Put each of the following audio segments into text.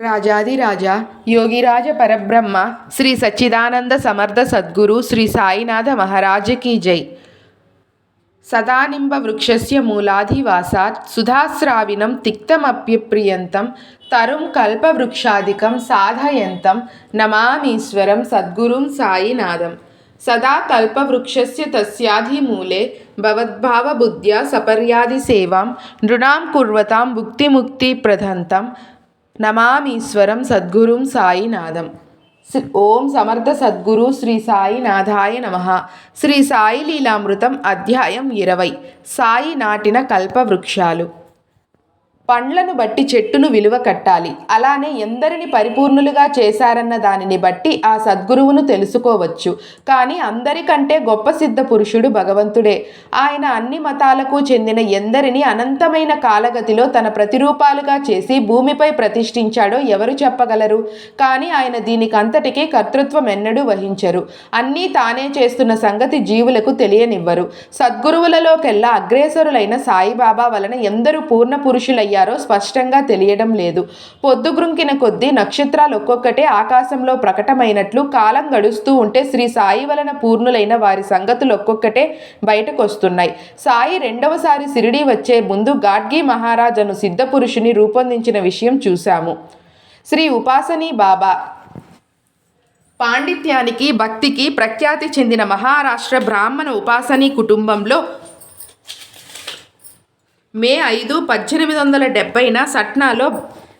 రాజాదిరాజ యోగిరాజ పరబ్రహ్మ శ్రీ సచ్చిదానంద సమర్థ సద్గురు శ్రీ సాయినాథ మహారాజకీ జై. సదానింబ వృక్షస్య మూలాధివాసాత్ సుధాస్రావినం తిక్తమప్యప్రియంతం తరుం కల్పవృక్షాదికం సాధయంతం నమామీశ్వరం సద్గురుం సాయినాథం. సదా కల్పవృక్షస్య తస్యాధిమూలే భవద్భావబుద్ధ్యా సపర్యాదిసేవాం నృణాం కుర్వతాం భుక్తిముక్తిప్రదంతం నమామీశ్వరం సద్గురుం సాయినాథం. శ్రీ ఓం సమర్థ సద్గురు శ్రీ సాయినాథాయ నమ. శ్రీ సాయి లీలామృతం అధ్యాయం ఇరవై. సాయి నాటిన కల్పవృక్షాలు. పండ్లను బట్టి చెట్టును విలువ కట్టాలి. అలానే ఎందరిని పరిపూర్ణులుగా చేశారన్న దానిని బట్టి ఆ సద్గురువును తెలుసుకోవచ్చు. కానీ అందరికంటే గొప్ప సిద్ధ పురుషుడు భగవంతుడే. ఆయన అన్ని మతాలకు చెందిన ఎందరిని అనంతమైన కాలగతిలో తన ప్రతిరూపాలుగా చేసి భూమిపై ప్రతిష్ఠించాడో ఎవరు చెప్పగలరు? కానీ ఆయన దీనికంతటికీ కర్తృత్వం ఎన్నడూ వహించరు. అన్నీ తానే చేస్తున్న సంగతి జీవులకు తెలియనివ్వరు. సద్గురువులలోకెల్లా అగ్రేసరులైన సాయిబాబా వలన ఎందరు పూర్ణ పురుషులయ్యారు. స్పష్టంగా తెలియడం లేదు. పొద్దుగ్రుంకిన కొద్దీ నక్షత్రాలు ఒక్కొక్కటే ఆకాశంలో ప్రకటమైనట్లు కాలం గడుస్తూ ఉంటే శ్రీ సాయి వలన పూర్ణులైన వారి సంగతులు ఒక్కొక్కటే బయటకొస్తున్నాయి. సాయి రెండవసారి సిరిడి వచ్చే ముందు గాడ్గి మహారాజను సిద్ధపురుషుని సిద్ధ పురుషుని రూపొందించిన విషయం చూశాము. శ్రీ ఉపాసనీ బాబా పాండిత్యానికి భక్తికి ప్రఖ్యాతి చెందిన మహారాష్ట్ర బ్రాహ్మణ ఉపాసనీ కుటుంబంలో మే ఐదు పద్దెనిమిది వందల డెబ్బైన సట్నాలో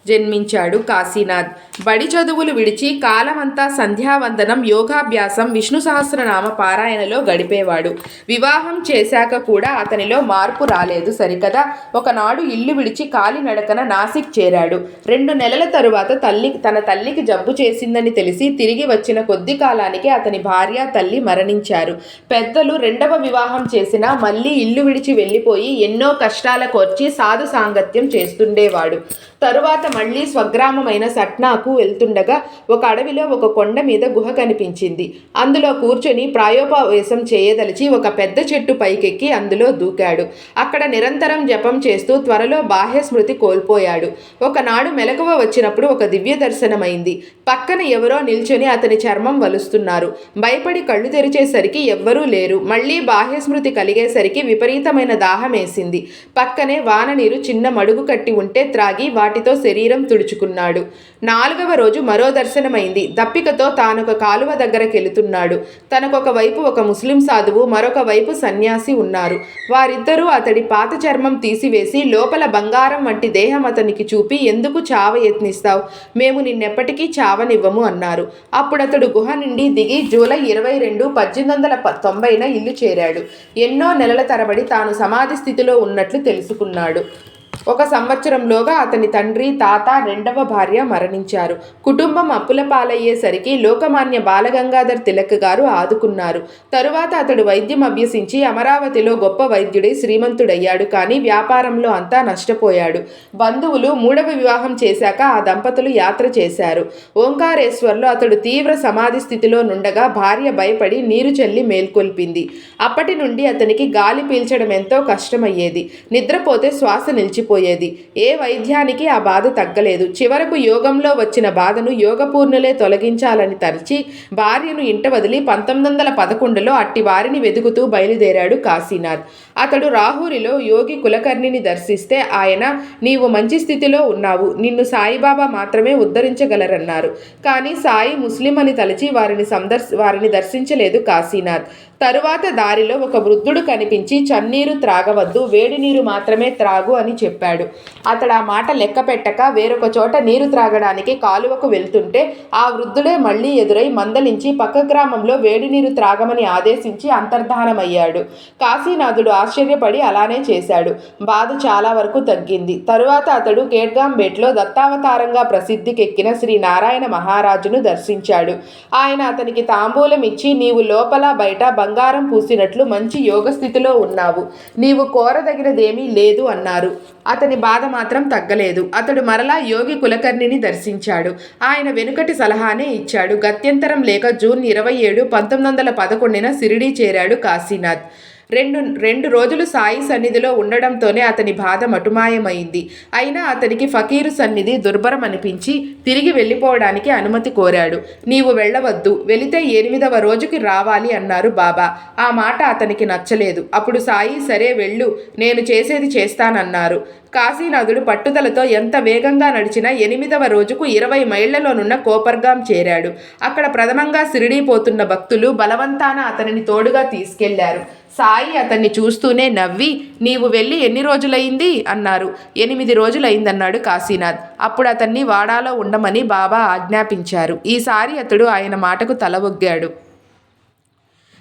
జన్మించాడు కాశీనాథ్. బడి చదువులు విడిచి కాలమంతా సంధ్యావందనం యోగాభ్యాసం విష్ణు సహస్రనామ పారాయణలో గడిపేవాడు. వివాహం చేశాక కూడా అతనిలో మార్పు రాలేదు సరికదా. ఒకనాడు ఇల్లు విడిచి కాలినడకన నాసిక్ చేరాడు. రెండు నెలల తరువాత తల్లి తన తల్లికి జబ్బు చేసిందని తెలిసి తిరిగి వచ్చిన కొద్ది కాలానికి అతని భార్య తల్లి మరణించారు. పెద్దలు రెండవ వివాహం చేసినా మళ్ళీ ఇల్లు విడిచి వెళ్ళిపోయి ఎన్నో కష్టాల కోర్చి సాధు సాంగత్యం చేస్తుండేవాడు. తరువాత మళ్ళీ స్వగ్రామమైన సట్నాకు వెళ్తుండగా ఒక అడవిలో ఒక కొండ మీద గుహ కనిపించింది. అందులో కూర్చొని ప్రాయోపవేశం చేయదలిచి ఒక పెద్ద చెట్టు పైకెక్కి అందులో దూకాడు. అక్కడ నిరంతరం జపం చేస్తూ త్వరలో బాహ్య స్మృతి కోల్పోయాడు. ఒకనాడు మెలకువ వచ్చినప్పుడు ఒక దివ్య దర్శనమైంది. పక్కన ఎవరో నిల్చొని అతని చర్మం వలుస్తున్నారు. భయపడి కళ్ళు తెరిచేసరికి ఎవ్వరూ లేరు. మళ్ళీ బాహ్య స్మృతి కలిగేసరికి విపరీతమైన దాహమేసింది. పక్కనే వాన నీరు చిన్న మడుగు కట్టి ఉంటే త్రాగి వాటితో శరీరం తుడుచుకున్నాడు. నాలుగవ రోజు మరో దర్శనమైంది. దప్పికతో తానొక కాలువ దగ్గరకెళుతున్నాడు. తనకొక వైపు ఒక ముస్లిం సాధువు మరొక వైపు సన్యాసి ఉన్నారు. వారిద్దరూ అతడి పాత చర్మం తీసివేసి లోపల బంగారం వంటి దేహం అతనికి చూపి ఎందుకు చావ యత్నిస్తావు? మేము నిన్నెప్పటికీ చావనివ్వము అన్నారు. అప్పుడతడు గుహ నుండి దిగి జూలై ఇరవై రెండు పద్దెనిమిది వందల తొంభైన ఇల్లు చేరాడు. ఎన్నో నెలల తరబడి తాను సమాధి స్థితిలో ఉన్నట్లు తెలుసుకున్నాడు. ఒక సంవత్సరంలోగా అతని తండ్రి తాత రెండవ భార్య మరణించారు. కుటుంబం అప్పుల పాలయ్యేసరికి లోకమాన్య బాలగంగాధర్ తిలక్ గారు ఆదుకున్నారు. తరువాత అతడు వైద్యం అభ్యసించి అమరావతిలో గొప్ప వైద్యుడై శ్రీమంతుడయ్యాడు కానీ వ్యాపారంలో అంతా నష్టపోయాడు. బంధువులు మూడవ వివాహం చేశాక ఆ దంపతులు యాత్ర చేశారు. ఓంకారేశ్వర్లో అతడు తీవ్ర సమాధి స్థితిలో నుండగా భార్య భయపడి నీరు చల్లి మేల్కొల్పింది. అప్పటి నుండి అతనికి గాలి పీల్చడం ఎంతో కష్టమయ్యేది. నిద్రపోతే శ్వాస నిలిచిపోయేది ఏ వైద్యానికి ఆ బాధ తగ్గలేదు. చివరకు యోగంలో వచ్చిన బాధను యోగపూర్ణులే తొలగించాలని తరిచి భార్యను ఇంట వదిలి పంతొమ్మిది వందల పదకొండులో అట్టి వారిని వెతుకుతూ బయలుదేరాడు కాశీనాథ్. అతడు రాహురిలో యోగి కులకర్ణిని దర్శిస్తే ఆయన నీవు మంచి స్థితిలో ఉన్నావు. నిన్ను సాయిబాబా మాత్రమే ఉద్ధరించగలరన్నారు. కానీ సాయి ముస్లిం అని తలచి వారిని సందర్శ వారిని దర్శించలేదు కాశీనాథ్. తరువాత దారిలో ఒక వృద్ధుడు కనిపించి చన్నీరు త్రాగవద్దు. వేడి నీరు మాత్రమే త్రాగు అని చెప్పాడు. అతడు ఆ మాట లెక్క పెట్టక వేరొక చోట నీరు త్రాగడానికి కాలువకు వెళ్తుంటే ఆ వృద్ధుడే మళ్ళీ ఎదురై మందలించి పక్క గ్రామంలో వేడి నీరు త్రాగమని ఆదేశించి అంతర్ధానమయ్యాడు. కాశీనాథుడు ఆశ్చర్యపడి అలానే చేశాడు. బాధ చాలా వరకు తగ్గింది. తరువాత అతడు కేడ్గాంబేట్లో దత్తావతారంగా ప్రసిద్ధికెక్కిన శ్రీ నారాయణ మహారాజును దర్శించాడు. ఆయన అతనికి తాంబూలం ఇచ్చి నీవు లోపల బయట బంగారం పూసినట్లు మంచి యోగ స్థితిలో ఉన్నావు. నీవు కోరదగినదేమీ లేదు అన్నారు. అతని బాధ మాత్రం తగ్గలేదు. అతడు మరలా యోగి కులకర్ణిని దర్శించాడు. ఆయన వెనుకటి సలహానే ఇచ్చాడు. గత్యంతరం లేక జూన్ ఇరవై ఏడు పంతొమ్మిది వందల పదకొండున సిరిడి చేరాడు కాశీనాథ్. రెండు రెండు రోజులు సాయి సన్నిధిలో ఉండడంతోనే అతని బాధ మటుమాయమైంది. అయినా అతనికి ఫకీరు సన్నిధి దుర్భరం అనిపించి తిరిగి వెళ్ళిపోవడానికి అనుమతి కోరాడు. నీవు వెళ్ళవద్దు వెళితే ఎనిమిదవ రోజుకి రావాలి అన్నారు బాబా. ఆ మాట అతనికి నచ్చలేదు. అప్పుడు సాయి సరే వెళ్ళు నేను చేసేది చేస్తానన్నారు. కాశీనాథుడు పట్టుదలతో ఎంత వేగంగా నడిచినా ఎనిమిదవ రోజుకు ఇరవై మైళ్ళలోనున్న కోపర్గాం చేరాడు. అక్కడ ప్రథమంగా సిరిడీ పోతున్న భక్తులు బలవంతాన అతనిని తోడుగా తీసుకెళ్ళారు. సాయి అతన్ని చూస్తూనే నవ్వి నీవు వెళ్ళి ఎన్ని రోజులైంది అన్నారు. ఎనిమిది రోజులైందన్నాడు కాశీనాథ్. అప్పుడు అతన్ని వాడాలో ఉండమని బాబా ఆజ్ఞాపించారు. ఈసారి అతడు ఆయన మాటకు తలవొగ్గాడు.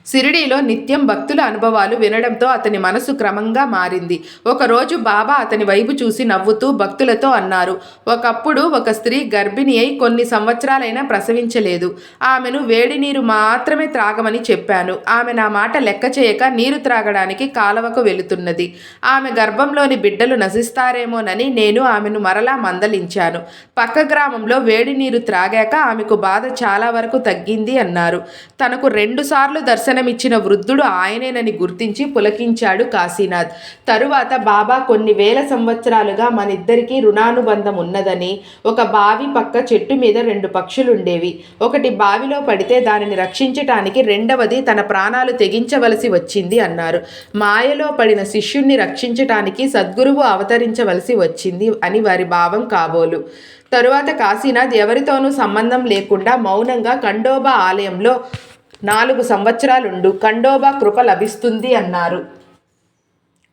సిరిడీలో నిత్యం భక్తుల అనుభవాలు వినడంతో అతని మనసు క్రమంగా మారింది. ఒకరోజు బాబా అతని వైపు చూసి నవ్వుతూ భక్తులతో అన్నారు ఒకప్పుడు ఒక స్త్రీ గర్భిణి అయి కొన్ని సంవత్సరాలైనా ప్రసవించలేదు. ఆమెను వేడి నీరు మాత్రమే త్రాగమని చెప్పాను. ఆమె నా మాట లెక్క చేయక నీరు త్రాగడానికి కాలవకు వెళుతున్నది. ఆమె గర్భంలోని బిడ్డలు నశిస్తారేమోనని నేను ఆమెను మరలా మందలించాను. పక్క గ్రామంలో వేడి నీరు త్రాగాక ఆమెకు బాధ చాలా వరకు తగ్గింది అన్నారు. తనకు రెండుసార్లు దర్శనం దర్శనమిచ్చిన వృద్ధుడు ఆయనేనని గుర్తించి పులకించాడు కాశీనాథ్. తరువాత బాబా కొన్ని వేల సంవత్సరాలుగా మనిద్దరికీ రుణానుబంధం ఉన్నదని ఒక బావి పక్క చెట్టు మీద రెండు పక్షులుండేవి. ఒకటి బావిలో పడితే దానిని రక్షించటానికి రెండవది తన ప్రాణాలు తెగించవలసి వచ్చింది అన్నారు. మాయలో పడిన శిష్యుణ్ణి రక్షించటానికి సద్గురువు అవతరించవలసి వచ్చింది అని వారి భావం కాబోలు. తరువాత కాశీనాథ్ ఎవరితోనూ సంబంధం లేకుండా మౌనంగా ఖండోబా ఆలయంలో నాలుగు సంవత్సరాలుండు ఖండోబా కృప లభిస్తుంది అన్నారు.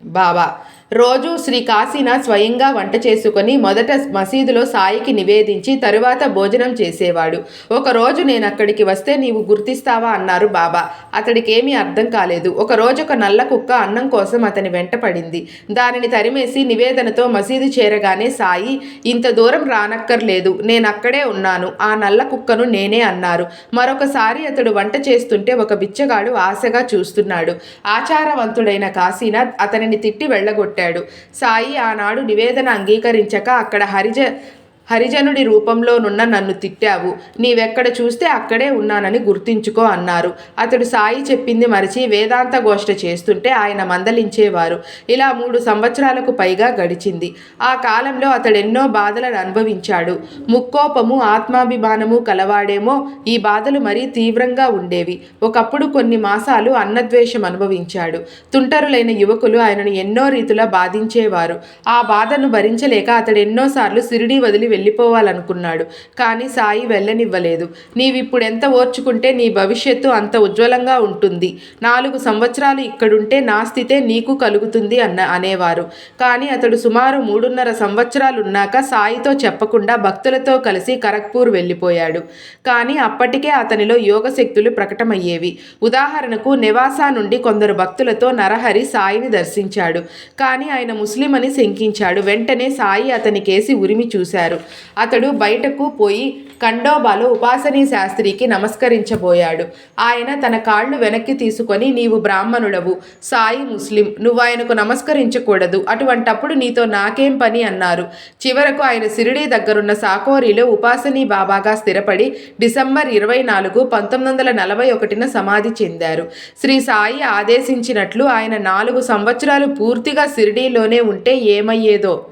బాబా రోజు శ్రీ కాశీనాథ్ స్వయంగా వంట చేసుకొని మొదట మసీదులో సాయికి నివేదించి తరువాత భోజనం చేసేవాడు. ఒకరోజు నేను అక్కడికి వస్తే నీవు గుర్తిస్తావా అన్నారు బాబా. అతడికేమీ అర్థం కాలేదు. ఒకరోజు ఒక నల్ల కుక్క అన్నం కోసం అతని వెంట పడింది. దానిని తరిమేసి నివేదనతో మసీదు చేరగానే సాయి ఇంత దూరం రానక్కర్లేదు. నేను అక్కడే ఉన్నాను. ఆ నల్ల కుక్కను నేనే అన్నారు. మరొకసారి అతడు వంట చేస్తుంటే ఒక బిచ్చగాడు ఆశగా చూస్తున్నాడు. ఆచారవంతుడైన కాశీనాథ్ అతనిని తిట్టి వెళ్ళగొట్టాడు. సాయి ఆనాడు నివేదన అంగీకరించక అక్కడ హరిజ హరిజనుడి రూపంలోనున్న నన్ను తిట్టావు. నీవెక్కడ చూస్తే అక్కడే ఉన్నానని గుర్తించుకో అన్నారు. అతడు సాయి చెప్పింది మరిచి వేదాంత గోష్ఠ చేస్తుంటే ఆయన మందలించేవారు. ఇలా మూడు సంవత్సరాలకు పైగా గడిచింది. ఆ కాలంలో అతడెన్నో బాధలను అనుభవించాడు. ముక్కోపము ఆత్మాభిమానము కలవాడేమో ఈ బాధలు మరీ తీవ్రంగా ఉండేవి. ఒకప్పుడు కొన్ని మాసాలు అన్నద్వేషం అనుభవించాడు. తుంటరులైన యువకులు ఆయనను ఎన్నో రీతిలో బాధించేవారు. ఆ బాధను భరించలేక అతడెన్నోసార్లు సిరిడి వదిలి వెళ్ళిపోవాలనుకున్నాడు. కానీ సాయి వెళ్ళనివ్వలేదు. నీవిప్పుడు ఎంత ఓర్చుకుంటే నీ భవిష్యత్తు అంత ఉజ్వలంగా ఉంటుంది. నాలుగు సంవత్సరాలు ఇక్కడుంటే నా స్థితే నీకు కలుగుతుంది అన్న అనేవారు. కానీ అతడు సుమారు మూడున్నర సంవత్సరాలున్నాక సాయితో చెప్పకుండా భక్తులతో కలిసి ఖరగ్పూర్ వెళ్ళిపోయాడు. కానీ అప్పటికే అతనిలో యోగశక్తులు ప్రకటమయ్యేవి. ఉదాహరణకు నివాసా నుండి కొందరు భక్తులతో నరహరి సాయిని దర్శించాడు. కానీ ఆయన ముస్లిం అని శంకించాడు. వెంటనే సాయి అతని కేసి ఉరిమి చూశారు. అతడు బయటకు పోయి ఖండోబాలో ఉపాసనీ శాస్త్రికి నమస్కరించబోయాడు. ఆయన తన కాళ్ళు వెనక్కి తీసుకొని నీవు బ్రాహ్మణుడవు సాయి ముస్లిం నువ్వు ఆయనకు నమస్కరించకూడదు. అటువంటప్పుడు నీతో నాకేం పని? అన్నారు. చివరకు ఆయన సిరిడీ దగ్గరున్న సాకోరిలో ఉపాసనీ బాబాగా స్థిరపడి డిసెంబర్ ఇరవై నాలుగు పంతొమ్మిది వందల నలభై ఒకటిన సమాధి చెందారు. శ్రీ సాయి ఆదేశించినట్లు ఆయన నాలుగు సంవత్సరాలు పూర్తిగా సిరిడీలోనే ఉంటే ఏమయ్యేదో?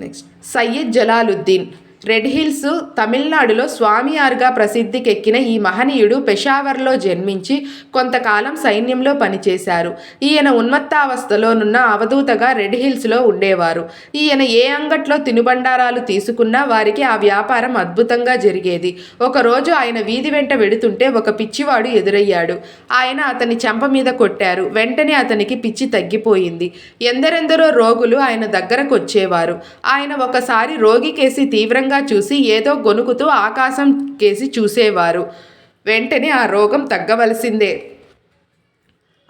Next, Syed Jalaluddin. Red hills తమిళనాడులో స్వామియార్గా ప్రసిద్ధికెక్కిన ఈ మహనీయుడు పెషావర్లో జన్మించి కొంతకాలం సైన్యంలో పనిచేశారు. ఈయన ఉన్మత్తావస్థలోనున్న అవధూతగా రెడ్ హిల్స్లో ఉండేవారు. ఈయన ఏ అంగట్లో తినుబండారాలు తీసుకున్నా వారికి ఆ వ్యాపారం అద్భుతంగా జరిగేది. ఒకరోజు ఆయన వీధి వెంట వెడుతుంటే ఒక పిచ్చివాడు ఎదురయ్యాడు. ఆయన అతని చెంప మీద కొట్టారు. వెంటనే అతనికి పిచ్చి తగ్గిపోయింది. ఎందరెందరో రోగులు ఆయన దగ్గరకు వచ్చేవారు ఆయన ఒకసారి రోగి కేసి తీవ్రంగా చూసి ఏదో గొనుకుతూ ఆకాశం కేసి చూసేవారు. వెంటనే ఆ రోగం తగ్గవలసిందే.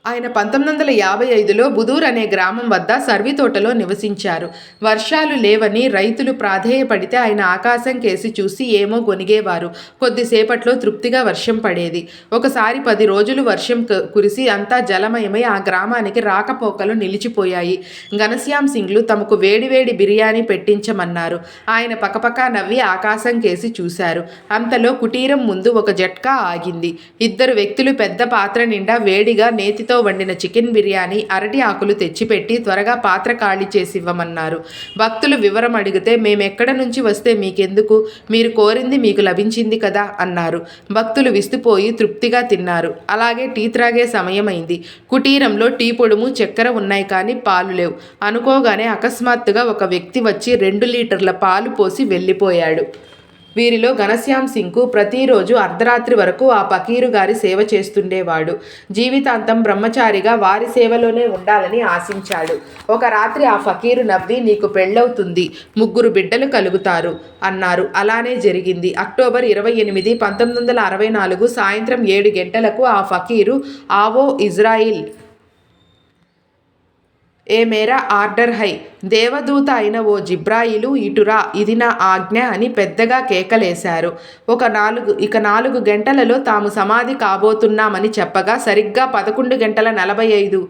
ఆయన పంతొమ్మిది వందల యాభై ఐదులో బుదూర్ అనే గ్రామం వద్ద సర్వి తోటలో నివసించారు. వర్షాలు లేవని రైతులు ప్రాధేయపడితే ఆయన ఆకాశం కేసి చూసి ఏమో గొనిగేవారు. కొద్దిసేపట్లో తృప్తిగా వర్షం పడేది. ఒకసారి పది రోజులు వర్షం కు- కురిసి అంతా జలమయమై ఆ గ్రామానికి రాకపోకలు నిలిచిపోయాయి. ఘనశ్యామ్ సింగ్లు తమకు వేడివేడి బిర్యానీ పెట్టించమన్నారు. ఆయన పకపకా నవ్వి ఆకాశం కేసి చూశారు. అంతలో కుటీరం ముందు ఒక జట్కా ఆగింది. ఇద్దరు వ్యక్తులు పెద్ద పాత్ర నిండా వేడిగా నెయ్యితో వండిన చికెన్ బిర్యానీ అరటి ఆకులు తెచ్చిపెట్టి త్వరగా పాత్ర ఖాళీ చేసి ఇవ్వమన్నారు. భక్తులు వివరం అడిగితే మేమెక్కడ నుంచి వస్తే మీకెందుకు? మీరు కోరింది మీకు లభించింది కదా అన్నారు. భక్తులు విస్తుపోయి తృప్తిగా తిన్నారు. అలాగే టీ త్రాగే సమయమైంది. కుటీరంలో టీ పొడుము చక్కెర ఉన్నాయి కానీ పాలు లేవు. అనుకోగానే అకస్మాత్తుగా ఒక వ్యక్తి వచ్చి రెండు లీటర్ల పాలు పోసి వెళ్ళిపోయాడు. వీరిలో ఘనశ్యామ్ సింగ్కు ప్రతిరోజు అర్ధరాత్రి వరకు ఆ పకీరు గారి సేవ చేస్తుండేవాడు. జీవితాంతం బ్రహ్మచారిగా వారి సేవలోనే ఉండాలని ఆశించాడు. ఒక రాత్రి ఆ ఫకీరు నవ్వి నీకు పెళ్ళవుతుంది. ముగ్గురు బిడ్డలు కలుగుతారు అన్నారు. అలానే జరిగింది. అక్టోబర్ ఇరవై ఎనిమిది పంతొమ్మిది వందల అరవై నాలుగు సాయంత్రం ఏడు గంటలకు ఆ ఫకీరు ఆవో ఇజ్రాయిల్ ఏ మేర ఆర్డర్ హై. దేవదూత అయిన ఓ జిబ్రాయిలు ఇటురా ఇది నా ఆజ్ఞ అని పెద్దగా కేకలేశారు. ఒక నాలుగు ఇక నాలుగు గంటలలో తాము సమాధి కాబోతున్నామని చెప్పగా సరిగ్గా పదకొండు గంటల నలభై ఐదు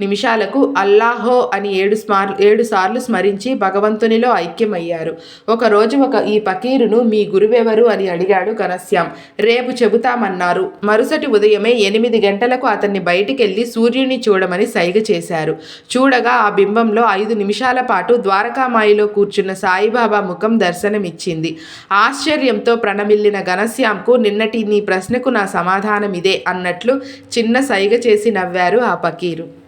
నిమిషాలకు అల్లాహో అని ఏడు స్మార్ ఏడు సార్లు స్మరించి భగవంతునిలో ఐక్యమయ్యారు. ఒకరోజు ఒక ఈ పకీరును మీ గురువెవరు అని అడిగాడు ఘనశ్యాం రేపు చెబుతామన్నారు. మరుసటి ఉదయమే ఎనిమిది గంటలకు అతన్ని బయటికెళ్ళి సూర్యుని చూడమని సైగ చేశారు. చూడగా ఆ బింబంలో ఐదు నిమిషాల పాటు ద్వారకామాయిలో కూర్చున్న సాయిబాబా ముఖం దర్శనమిచ్చింది. ఆశ్చర్యంతో ప్రణమిల్లిన ఘనశ్యాంకు నిన్నటి నీ ప్రశ్నకు నా సమాధానం ఇదే అన్నట్లు చిన్న సైగ చేసి నవ్వారు ఆ పకీరు.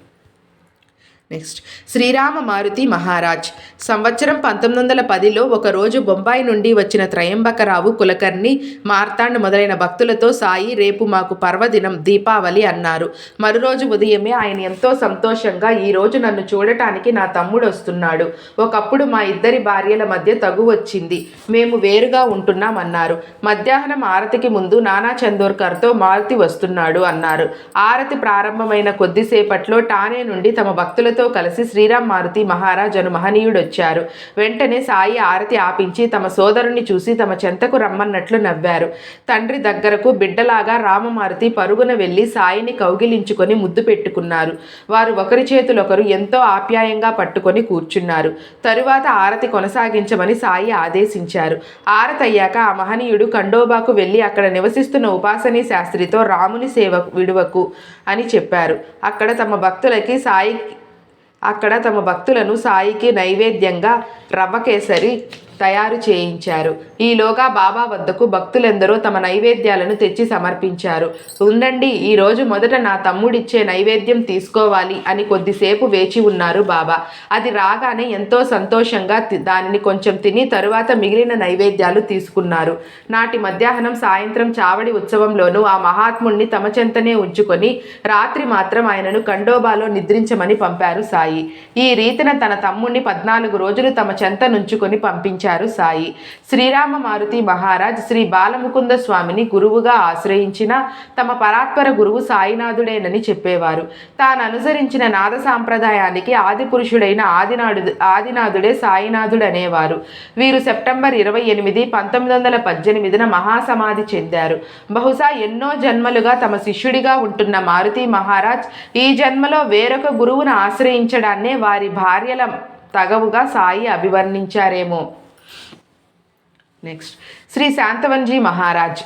నెక్స్ట్ శ్రీరామ మారుతి మహారాజ్. సంవత్సరం పంతొమ్మిది వందల పదిలో ఒకరోజు బొంబాయి నుండి వచ్చిన త్రయంబకరావు కులకర్ణి మార్తాండ్ మొదలైన భక్తులతో సాయి రేపు మాకు పర్వదినం దీపావళి అన్నారు. మరురోజు ఉదయమే ఆయన ఎంతో సంతోషంగా ఈరోజు నన్ను చూడటానికి నా తమ్ముడు వస్తున్నాడు. ఒకప్పుడు మా ఇద్దరి భార్యల మధ్య తగు వచ్చింది. మేము వేరుగా ఉంటున్నామన్నారు మధ్యాహ్నం ఆరతికి ముందు నానా చందోర్కర్తో మారుతి వస్తున్నాడు అన్నారు. ఆరతి ప్రారంభమైన కొద్దిసేపట్లో టానే నుండి తమ భక్తులతో కలిసి శ్రీరామ్ మారుతి మహారాజ్ అను మహనీయుడు వచ్చారు వెంటనే సాయి ఆరతి ఆపించి తమ సోదరుని చూసి తమ చెంతకు రమ్మన్నట్లు నవ్వారు. తండ్రి దగ్గరకు బిడ్డలాగా రామమారుతి పరుగున వెళ్ళి సాయిని కౌగిలించుకొని ముద్దు పెట్టుకున్నారు. వారు ఒకరి చేతులొకరు ఎంతో ఆప్యాయంగా పట్టుకొని కూర్చున్నారు. తరువాత ఆరతి కొనసాగించమని సాయి ఆదేశించారు. ఆరతి అయ్యాక ఆ మహనీయుడు ఖండోబాకు వెళ్ళి అక్కడ నివసిస్తున్న ఉపాసనీ శాస్త్రితో రాముని సేవ విడువకు అని చెప్పారు. అక్కడ తమ భక్తులకి సాయి అక్కడ తమ భక్తులను సాయికి నైవేద్యంగా రవ్వ కేసరి తయారు చేయించారు. ఈలోగా బాబా వద్దకు భక్తులెందరో తమ నైవేద్యాలను తెచ్చి సమర్పించారు. ఉండండి ఈరోజు మొదట నా తమ్ముడిచ్చే నైవేద్యం తీసుకోవాలి అని కొద్దిసేపు వేచి ఉన్నారు బాబా. అది రాగానే ఎంతో సంతోషంగా దానిని కొంచెం తిని తరువాత మిగిలిన నైవేద్యాలు తీసుకున్నారు. నాటి మధ్యాహ్నం సాయంత్రం చావడి ఉత్సవంలోనూ ఆ మహాత్ముణ్ణి తమ చెంతనే ఉంచుకొని రాత్రి మాత్రం ఆయనను కండోబాలో నిద్రించమని పంపారు సాయి. ఈ రీతిన తన తమ్ముణ్ణి పద్నాలుగు రోజులు తమ చెంత నుంచుకొని పంపించారు. సాయి. శ్రీరామ మారుతి మహారాజ్ శ్రీ బాలముకుంద స్వామిని గురువుగా ఆశ్రయించిన తమ పరాత్పర గురువు సాయినాథుడేనని చెప్పేవారు. తాను అనుసరించిన నాద సాంప్రదాయానికి ఆది పురుషుడైన ఆదినాడు ఆదినాథుడే సాయినాథుడు అనేవారు. వీరు సెప్టెంబర్ ఇరవై ఎనిమిది పంతొమ్మిది వందల పద్దెనిమిదిన మహాసమాధి చెందారు. బహుశా ఎన్నో జన్మలుగా తమ శిష్యుడిగా ఉంటున్న మారుతి మహారాజ్ ఈ జన్మలో వేరొక గురువును ఆశ్రయించడాన్నే వారి భార్యల తగవుగా సాయి అభివర్ణించారేమో. నెక్స్ట్ శ్రీ శాంతవన్జీ మహారాజ్.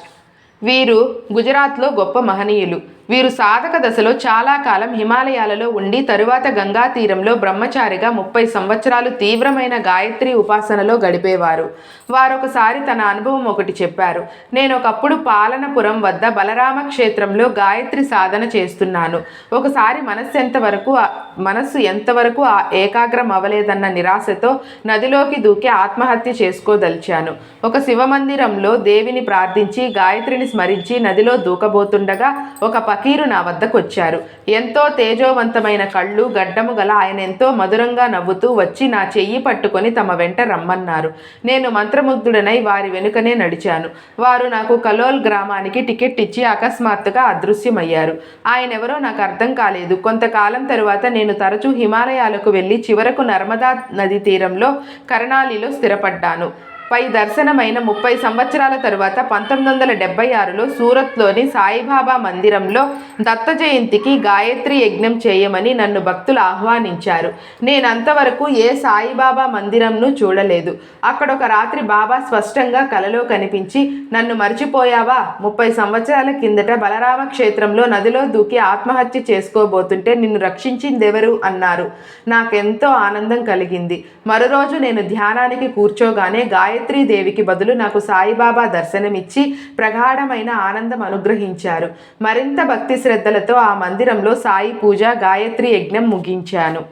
వీరు గుజరాత్లో గొప్ప మహనీయులు. వీరు సాధక దశలో చాలా కాలం హిమాలయాలలో ఉండి తరువాత గంగా తీరంలో బ్రహ్మచారిగా ముప్పై సంవత్సరాలు తీవ్రమైన గాయత్రి ఉపాసనలో గడిపేవారు. వారొకసారి తన అనుభవం ఒకటి చెప్పారు. నేను ఒకప్పుడు పాలనపురం వద్ద బలరామ క్షేత్రంలో గాయత్రి సాధన చేస్తున్నాను. ఒకసారి మనస్సు ఎంతవరకు మనస్సు ఎంతవరకు ఏకాగ్రం అవ్వలేదన్న నిరాశతో నదిలోకి దూకి ఆత్మహత్య చేసుకోదలిచాను. ఒక శివమందిరంలో దేవిని ప్రార్థించి గాయత్రిని స్మరించి నదిలో దూకబోతుండగా ఒక ఫకీరు నా వద్దకు వచ్చారు ఎంతో తేజోవంతమైన కళ్ళు గడ్డము గల ఆయన ఎంతో మధురంగా నవ్వుతూ వచ్చి నా చెయ్యి పట్టుకొని తమ వెంట రమ్మన్నారు. నేను మంత్రముగ్ధుడనై వారి వెనుకనే నడిచాను. వారు నాకు కలోల్ గ్రామానికి టికెట్ ఇచ్చి అకస్మాత్తుగా అదృశ్యమయ్యారు. ఆయన ఎవరో నాకు అర్థం కాలేదు. కొంతకాలం తరువాత నేను తరచూ హిమాలయాలకు వెళ్ళి చివరకు నర్మదా నది తీరంలో కరణాలిలో స్థిరపడ్డాను. పై దర్శనమైన ముప్పై సంవత్సరాల తరువాత పంతొమ్మిది వందల డెబ్బై ఆరులో సూరత్లోని సాయిబాబా మందిరంలో దత్త జయంతికి గాయత్రి యజ్ఞం చేయమని నన్ను భక్తులు ఆహ్వానించారు. నేనంతవరకు ఏ సాయిబాబా మందిరంను చూడలేదు. అక్కడ ఒక రాత్రి బాబా స్పష్టంగా కలలో కనిపించి నన్ను మర్చిపోయావా? ముప్పై సంవత్సరాల కిందట బలరామ క్షేత్రంలో నదిలో దూకి ఆత్మహత్య చేసుకోబోతుంటే నిన్ను రక్షించిందెవరు అన్నారు. నాకెంతో ఆనందం కలిగింది. మరో రోజు నేను ధ్యానానికి కూర్చోగానే గాయత్రి దేవికి బదులు నాకు సాయిబాబా దర్శనమిచ్చి ప్రగాఢమైన ఆనందం అనుగ్రహించారు. మరింత భక్తి శ్రద్ధలతో ఆ మందిరంలో సాయి పూజ గాయత్రి యజ్ఞం ముగించాను.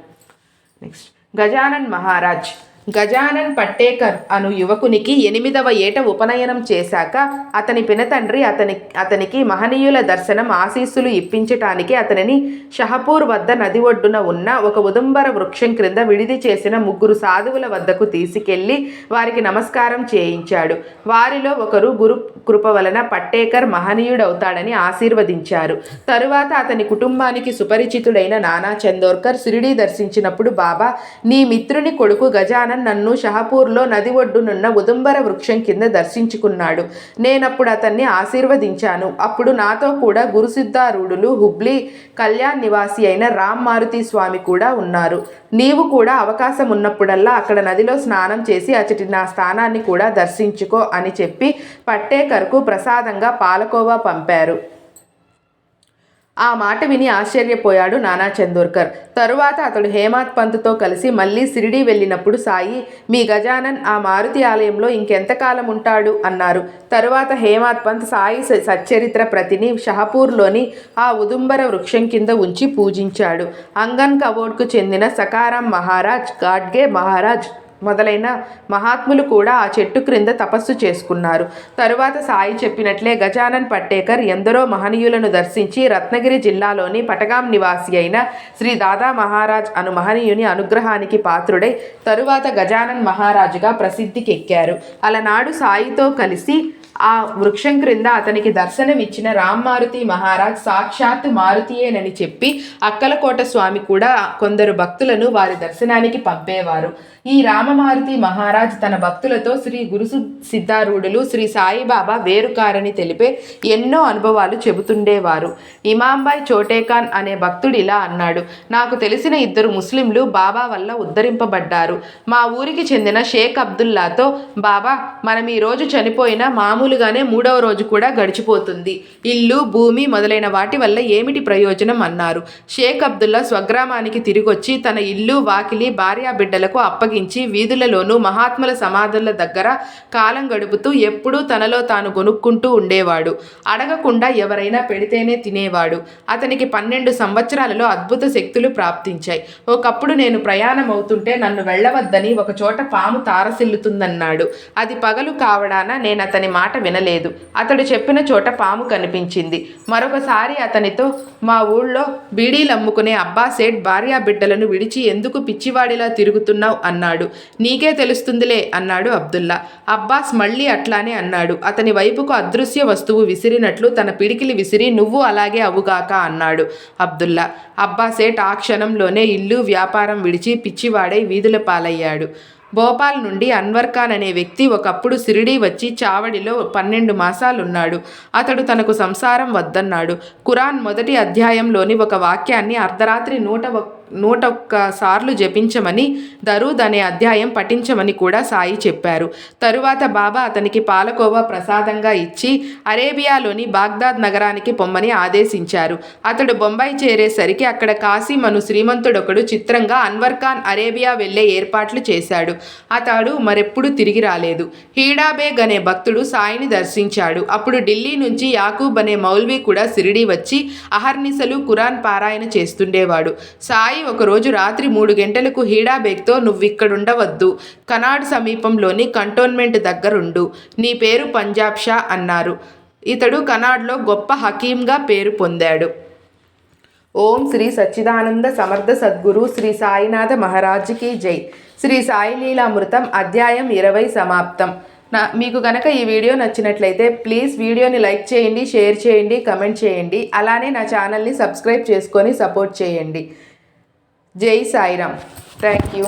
నెక్స్ట్ గజానన్ మహారాజ్. గజానన్ పట్టేకర్ అను యువకునికి ఎనిమిదవ ఏట ఉపనయనం చేశాక అతని పినతండ్రి అతని అతనికి మహనీయుల దర్శనం ఆశీస్సులు ఇప్పించటానికి అతనిని షహపూర్ వద్ద నది ఒడ్డున ఉన్న ఒక ఉదంబర వృక్షం క్రింద విడిది చేసిన ముగ్గురు సాధువుల వద్దకు తీసుకెళ్ళి వారికి నమస్కారం చేయించాడు. వారిలో ఒకరు గురు కృప వలన పట్టేకర్ మహనీయుడవుతాడని ఆశీర్వదించారు. తరువాత అతని కుటుంబానికి సుపరిచితుడైన నానా చందోర్కర్ సిరిడి దర్శించినప్పుడు బాబా నీ మిత్రుని కొడుకు గజానన్ నన్ను షహపూర్లో నది ఒడ్డునున్న ఉదంబర వృక్షం కింద దర్శించుకున్నాడు. నేనప్పుడు అతన్ని ఆశీర్వదించాను. అప్పుడు నాతో కూడా గురుసిద్ధారూఢులు హుబ్లీ కళ్యాణ్ నివాసి అయిన రామ్ మారుతి స్వామి కూడా ఉన్నారు. నీవు కూడా అవకాశం ఉన్నప్పుడల్లా అక్కడ నదిలో స్నానం చేసి అచటి నా స్థానాన్ని కూడా దర్శించుకో అని చెప్పి పట్టేకర్కు ప్రసాదంగా పాలకోవా పంపారు. ఆ మాట విని ఆశ్చర్యపోయాడు నానా చందోర్కర్. తరువాత అతడు హేమాత్ పంత్తో కలిసి మళ్ళీ సిరిడి వెళ్ళినప్పుడు సాయి మీ గజానన్ ఆ మారుతి ఆలయంలో ఇంకెంతకాలం ఉంటాడు? అన్నారు. తరువాత హేమాత్ పంత్ సాయి సచ్చరిత్ర ప్రతిని షహపూర్లోని ఆ ఉదుంబర వృక్షం కింద ఉంచి పూజించాడు. అంగన్ కవోడ్కు చెందిన సకారం మహారాజ్ గాడ్గే మహారాజ్ మొదలైన మహాత్ములు కూడా ఆ చెట్టు క్రింద తపస్సు చేసుకున్నారు. తరువాత సాయి చెప్పినట్లే గజానన్ పట్టేకర్ ఎందరో మహనీయులను దర్శించి రత్నగిరి జిల్లాలోని పటగాం నివాసి అయిన శ్రీ దాదా మహారాజ్ అను మహనీయుని అనుగ్రహానికి పాత్రుడై తరువాత గజానన్ మహారాజుగా ప్రసిద్ధికెక్కారు. అలనాడు సాయితో కలిసి ఆ వృక్షం క్రింద అతనికి దర్శనమిచ్చిన రామ్మారుతి మహారాజ్ సాక్షాత్ మారుతియేనని చెప్పి అక్కలకోట స్వామి కూడా కొందరు భక్తులను వారి దర్శనానికి పంపేవారు. ఈ రామమారుతి మహారాజ్ తన భక్తులతో శ్రీ గురు సిద్ధారూఢులు శ్రీ సాయిబాబా వేరుకారని తెలిపే ఎన్నో అనుభవాలు చెబుతుండేవారు. ఇమాంబాయ్ చోటేఖాన్ అనే భక్తుడు ఇలా అన్నాడు నాకు తెలిసిన ఇద్దరు ముస్లింలు బాబా వల్ల ఉద్ధరింపబడ్డారు. మా ఊరికి చెందిన షేక్ అబ్దుల్లాతో బాబా మనం ఈరోజు చనిపోయిన మామూలు మామూలుగానే మూడవ రోజు కూడా గడిచిపోతుంది. ఇల్లు భూమి మొదలైన వాటి వల్ల ఏమిటి ప్రయోజనం అన్నారు. షేక్ అబ్దుల్లా స్వగ్రామానికి తిరిగొచ్చి తన ఇల్లు వాకిలి భార్యా బిడ్డలకు అప్పగించి వీధులలోనూ మహాత్ముల సమాధుల దగ్గర కాలం గడుపుతూ ఎప్పుడూ తనలో తాను కొనుక్కుంటూ ఉండేవాడు. అడగకుండా ఎవరైనా పెడితేనే తినేవాడు. అతనికి పన్నెండు సంవత్సరాలలో అద్భుత శక్తులు ప్రాప్తించాయి. ఒకప్పుడు నేను ప్రయాణం అవుతుంటే నన్ను వెళ్ళవద్దని ఒక చోట పాము తారసిల్లుతుందన్నాడు. అది పగలు కావడాన నేను అతని మాట వినలేదు. అతడు చెప్పిన చోట పాము కనిపించింది. మరొకసారి అతనితో మా ఊళ్ళో బీడీలు అమ్ముకునే భార్యా బిడ్డలను విడిచి ఎందుకు పిచ్చివాడిలా తిరుగుతున్నావు? అన్నాడు. నీకే తెలుస్తుందిలే అన్నాడు అబ్దుల్లా. అబ్బాస్ మళ్ళీ అట్లానే అన్నాడు. అతని వైపుకు అదృశ్య వస్తువు విసిరినట్లు తన పిడికిలి విసిరి నువ్వు అలాగే అవుగాక అన్నాడు అబ్దుల్లా. అబ్బాసేట్ ఆ క్షణంలోనే ఇల్లు వ్యాపారం విడిచి పిచ్చివాడై వీధుల పాలయ్యాడు. భోపాల్ నుండి అన్వర్ ఖాన్ అనే వ్యక్తి ఒకప్పుడు సిరిడి వచ్చి చావడిలో పన్నెండు మాసాలున్నాడు. అతడు తనకు సంసారం వద్దన్నాడు. ఖురాన్ మొదటి అధ్యాయంలోని ఒక వాక్యాన్ని అర్ధరాత్రి నూట నూట ఒక్క సార్లు జపించమని దరూద్ అనే అధ్యాయం పఠించమని కూడా సాయి చెప్పారు. తరువాత బాబా అతనికి పాలకోవా ప్రసాదంగా ఇచ్చి అరేబియాలోని బాగ్దాద్ నగరానికి పొమ్మని ఆదేశించారు. అతడు బొంబాయి చేరేసరికి అక్కడ కాసిం అను శ్రీమంతుడొకడు చిత్రంగా అన్వర్ ఖాన్ అరేబియా వెళ్ళే ఏర్పాట్లు చేశాడు. అతడు మరెప్పుడు తిరిగి రాలేదు. హీడాబేగ్ అనే భక్తుడు సాయిని దర్శించాడు. అప్పుడు ఢిల్లీ నుంచి యాకూబ్ అనే మౌల్వి కూడా సిరిడి వచ్చి అహర్నిశలు కురాన్ పారాయణ చేస్తుండేవాడు. సాయి ఒకరోజు రాత్రి మూడు గంటలకు హీడాబేగ్తో నువ్విక్కడుండవద్దు. కనాడ్ సమీపంలోని కంటోన్మెంట్ దగ్గరుండు. నీ పేరు పంజాబ్ షా అన్నారు. ఇతడు కనాడ్లో గొప్ప హకీంగా పేరు పొందాడు. ఓం శ్రీ సచ్చిదానంద సమర్థ సద్గురు శ్రీ సాయినాథ మహారాజ్కి జై. శ్రీ సాయిలీలామృతం అధ్యాయం ఇరవై సమాప్తం. నా మీకు గనక ఈ వీడియో నచ్చినట్లయితే ప్లీజ్ వీడియోని లైక్ చేయండి షేర్ చేయండి కమెంట్ చేయండి. అలానే నా ఛానల్ని సబ్స్క్రైబ్ చేసుకొని సపోర్ట్ చేయండి. జై సాయిరామ్ థ్యాంక్ యూ